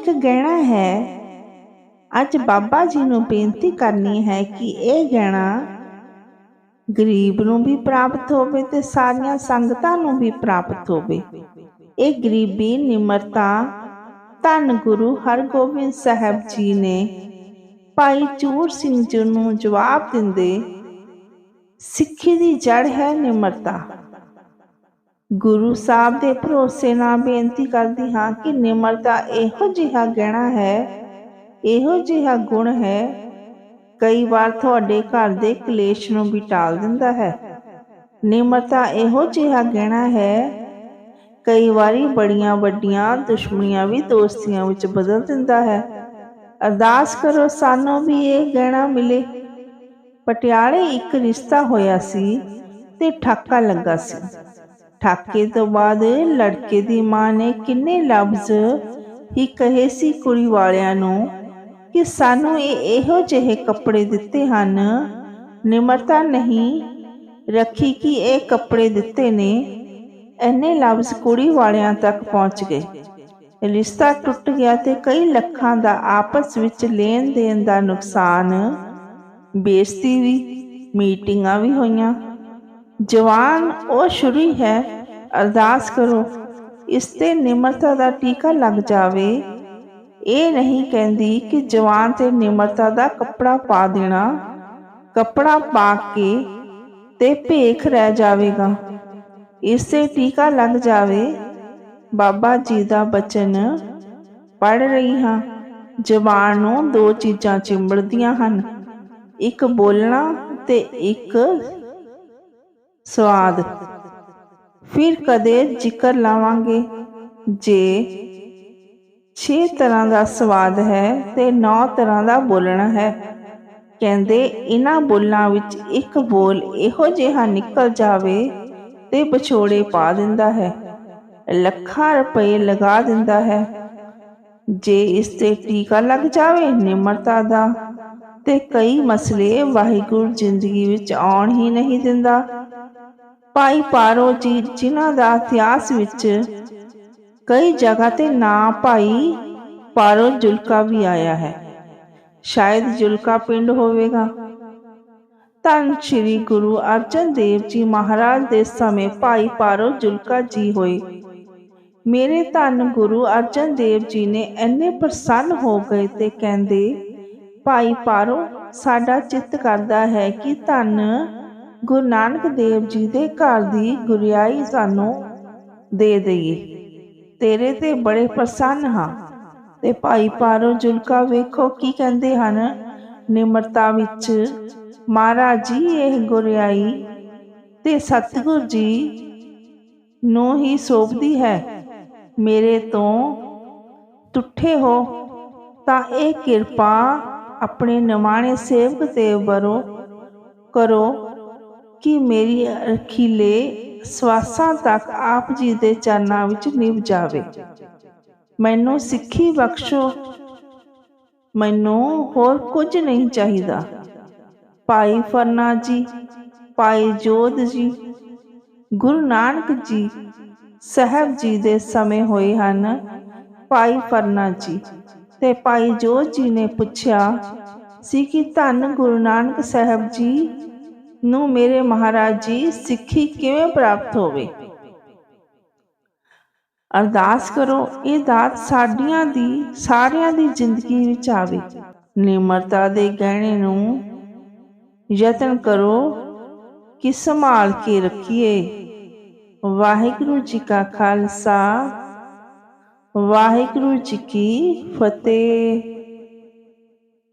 ਇੱਕ ਗਹਿਣਾ ਹੈ। ਅੱਜ ਬਾਬਾ ਜੀ ਨੂੰ ਬੇਨਤੀ ਕਰਨੀ ਹੈ ਕਿ ਇਹ ਗਹਿਣਾ ਗਰੀਬ ਨੂੰ ਵੀ ਪ੍ਰਾਪਤ ਹੋਵੇ ਤੇ ਸਾਰੀਆਂ ਸੰਗਤਾਂ ਨੂੰ ਵੀ ਪ੍ਰਾਪਤ ਹੋਵੇ। ਇਹ ਗਰੀਬੀ, ਨਿਮਰਤਾ, ਧੰਨ ਗੁਰੂ ਹਰਗੋਬਿੰਦ ਸਾਹਿਬ ਜੀ ਨੇ ਭਾਈ ਚੂਰ ਸਿੰਘ ਜੀ ਨੂੰ ਜਵਾਬ ਦਿੰਦੇ, ਸਿੱਖੀ ਦੀ ਜੜ ਹੈ ਨਿਮਰਤਾ। ਗੁਰੂ ਸਾਹਿਬ ਦੇ ਭਰੋਸੇ ਨਾਲ ਬੇਨਤੀ ਕਰਦੀ ਹਾਂ ਕਿ ਨਿਮਰਤਾ ਇਹੋ ਜਿਹਾ ਗਹਿਣਾ ਹੈ, ਇਹੋ ਜਿਹਾ ਗੁਣ ਹੈ, ਕਈ ਵਾਰ ਤੁਹਾਡੇ ਘਰ ਦੇ ਕਲੇਸ਼ ਨੂੰ ਵੀ ਟਾਲ ਦਿੰਦਾ ਹੈ। ਨਿਮਰਤਾ ਇਹੋ ਜਿਹਾ ਗਹਿਣਾ ਹੈ, ਕਈ ਵਾਰੀ ਬੜੀਆਂ ਵੱਡੀਆਂ ਦੁਸ਼ਮਣੀਆਂ ਵੀ ਦੋਸਤੀਆਂ ਵਿੱਚ ਬਦਲ ਦਿੰਦਾ ਹੈ। ਅਰਦਾਸ ਕਰੋ ਸਾਨੂੰ ਵੀ ਇਹ ਗਹਿਣਾ ਮਿਲੇ। ਪਟਿਆਲੇ ਇੱਕ ਰਿਸ਼ਤਾ ਹੋਇਆ ਸੀ ਤੇ ਠਾਕਾ ਲੱਗਾ ਸੀ। ਠਾਕੇ ਤੋਂ ਬਾਅਦ ਲੜਕੇ ਦੀ ਮਾਂ ਨੇ ਕਿੰਨੇ ਲਫ਼ਜ਼ ਹੀ ਕਹੇ ਸੀ ਕੁੜੀ ਵਾਲਿਆਂ ਨੂੰ ਕਿ ਸਾਨੂੰ ਇਹ ਇਹੋ ਜਿਹੇ ਕੱਪੜੇ ਦਿੱਤੇ ਹਨ। ਨਿਮਰਤਾ ਨਹੀਂ ਰੱਖੀ ਕਿ ਇਹ ਕੱਪੜੇ ਦਿੱਤੇ ਨੇ। ਐਨੇ ਲਫ਼ਜ਼ ਕੁੜੀ ਵਾਲਿਆਂ ਤੱਕ ਪਹੁੰਚ ਗਏ। ਰਿਸ਼ਤਾ ਟੁੱਟ ਗਿਆ ਤੇ ਕਈ ਲੱਖਾਂ ਦਾ ਆਪਸ ਵਿੱਚ ਲੈਣ ਦੇਣ ਦਾ ਨੁਕਸਾਨ। ਬੇਇੱਜ਼ਤੀ ਵੀ, ਮੀਟਿੰਗਾਂ ਵੀ ਹੋਈਆਂ। ਜਵਾਨ, ਉਹ ਸ਼ੁਰੂ ਹੈ ਅਰਦਾਸ ਕਰੋ, ਇਸ ਤੇ ਨਿਮਰਤਾ ਦਾ ਟੀਕਾ ਲੱਗ ਜਾਵੇ। ਇਹ ਨਹੀਂ ਕਹਿੰਦੀ ਕਿ ਜਵਾਨ ਤੇ ਨਿਮਰਤਾ ਦਾ ਕੱਪੜਾ ਪਾ ਦੇਣਾ। ਕੱਪੜਾ ਪਾ ਕੇ ਤੇ ਭੇਖ ਰਹਿ ਜਾਵੇਗਾ। ਇਸ ਤੇ ਟੀਕਾ ਲੱਗ ਜਾਵੇ। ਬਾਬਾ ਜੀ ਦਾ ਬਚਨ ਪੜ ਰਹੀ ਹਾਂ। ਜ਼ਬਾਨ ਨੂੰ ਦੋ ਚੀਜ਼ਾਂ ਚਿੰਬੜਦੀਆਂ ਹਨ। ਇੱਕ ਬੋਲਣਾ ਤੇ ਇੱਕ ਸਵਾਦ। ਫਿਰ ਕਦੇ ਜ਼ਿਕਰ ਲਾਵਾਂਗੇ ਜੇ 6 ਤਰ੍ਹਾਂ ਦਾ ਸਵਾਦ ਹੈ ਤੇ 9 ਤਰ੍ਹਾਂ ਦਾ ਬੋਲਣਾ ਹੈ। ਕਹਿੰਦੇ ਇਹਨਾਂ ਬੋਲਾਂ ਵਿੱਚ ਇੱਕ ਬੋਲ ਇਹੋ ਜਿਹਾ ਨਿਕਲ ਜਾਵੇ ਤੇ ਵਿਛੋੜੇ ਪਾ ਦਿੰਦਾ ਹੈ, ਲੱਖਾਂ ਰੁਪਏ ਲਗਾ ਦਿੰਦਾ ਹੈ। ਜੇ ਇਸ ਤੇ ਟੀਕਾ ਲੱਗ ਜਾਵੇ ਨਿਮਰਤਾ ਦਾ ਤੇ ਕਈ ਮਸਲੇ ਵਾਹਿਗੁਰੂ ਜ਼ਿੰਦਗੀ ਵਿੱਚ ਆਉਣ ਹੀ ਨਹੀਂ ਦਿੰਦਾ। ਭਾਈ ਪਾਰੋ ਜੀ, ਜਿਨ੍ਹਾਂ ਦਾ ਇਤਿਹਾਸ ਵਿੱਚ ਕਈ ਜਗ੍ਹਾ ਤੇ ਨਾਂ ਭਾਈ ਪਾਰੋ ਜੁਲਕਾ ਵੀ ਆਇਆ ਹੈ। ਸ਼ਾਇਦ ਜੁਲਕਾ ਪਿੰਡ ਹੋਵੇਗਾ। ਧੰਨ ਸ਼੍ਰੀ ਗੁਰੂ ਅਰਜਨ ਦੇਵ ਜੀ ਮਹਾਰਾਜ ਦੇ ਸਮੇਂ ਭਾਈ ਪਾਰੋ ਜੁਲਕਾ ਜੀ ਹੋਏ। ਮੇਰੇ ਧੰਨ ਗੁਰੂ ਅਰਜਨ ਦੇਵ ਜੀ ਨੇ ਇੰਨੇ ਪ੍ਰਸੰਨ ਹੋ ਗਏ ਤੇ ਕਹਿੰਦੇ, ਭਾਈ ਪਾਰੋ, ਸਾਡਾ ਚਿੱਤ ਕਰਦਾ ਹੈ ਕਿ ਧੰਨ ਗੁਰੂ ਨਾਨਕ ਦੇਵ ਜੀ ਦੇ ਘਰ ਦੀ ਗੁਰਿਆਈ ਸਾਨੂੰ ਦੇ ਦਈਏ। ਤੇਰੇ ਤੇ ਬੜੇ ਪ੍ਰਸੰਨ ਹਾਂ। ਤੇ ਭਾਈ ਪਾਰੋ ਜੁਲਕਾ ਵੇਖੋ ਕੀ ਕਹਿੰਦੇ ਹਨ। ਨਿਮਰਤਾ ਵਿੱਚ, ਮਹਾਰਾਜ ਜੀ, ਇਹ ਗੁਰਿਆਈ ਤੇ ਸਤਿਗੁਰ ਜੀ ਨੂੰ ਹੀ ਸੋਭਦੀ ਹੈ। ਮੇਰੇ ਤੋਂ ਟੁੱਠੇ ਹੋ ਤਾਂ ਇਹ ਕਿਰਪਾ ਆਪਣੇ ਨਿਮਾਣੇ ਸੇਵਕ ਤੇ ਵਰੋ ਕਰੋ। ਕਿ ਮੇਰੀ ਅਖੀਲੇ ਸਵਾਸਾਂ ਤੱਕ ਆਪ ਜੀ ਦੇ ਚਰਨਾਂ ਵਿੱਚ ਨਿਭ ਜਾਵੇ। ਮੈਨੂੰ ਸਿੱਖੀ ਬਖਸ਼ੋ। ਮੈਨੂੰ ਹੋਰ ਕੁਝ ਨਹੀਂ ਚਾਹੀਦਾ। ਭਾਈ ਫਰਨਾ ਜੀ, ਭਾਈ ਜੋਧ ਜੀ, ਗੁਰੂ ਨਾਨਕ ਜੀ ਸਾਹਿਬ ਜੀ ਦੇ ਸਮੇਂ ਹੋਏ ਹਨ। ਭਾਈ ਫਰਨਾ ਜੀ, ਤੇ ਭਾਈ ਜੋਤ ਜੀ ਨੇ ਪੁੱਛਿਆ, ਸੀ ਕਿ ਧੰਨ ਗੁਰੂ ਨਾਨਕ ਸਾਹਿਬ ਜੀ ਨੂੰ ਮੇਰੇ ਮਹਾਰਾਜ ਜੀ ਸਿੱਖੀ ਕਿਵੇਂ ਪ੍ਰਾਪਤ ਹੋਵੇ? ਅਰਦਾਸ ਕਰੋ, ਇਹ ਦਾਤ ਸਾਡੀਆਂ ਦੀ, ਸਾਰਿਆਂ ਦੀ ਜ਼ਿੰਦਗੀ ਵਿੱਚ ਆਵੇ। ਨਿਮਰਤਾ ਦੇ ਗਹਿਣੇ ਨੂੰ ਯਤਨ ਕਰੋ ਕਿ ਸੰਭਾਲ ਕੇ ਰੱਖੀਏ। ਵਾਹਿਗੁਰੂ ਜੀ ਕਾ ਖਾਲਸਾ, ਵਾਹਿਗੁਰੂ ਜੀ ਕੀ ਫਤਿਹ।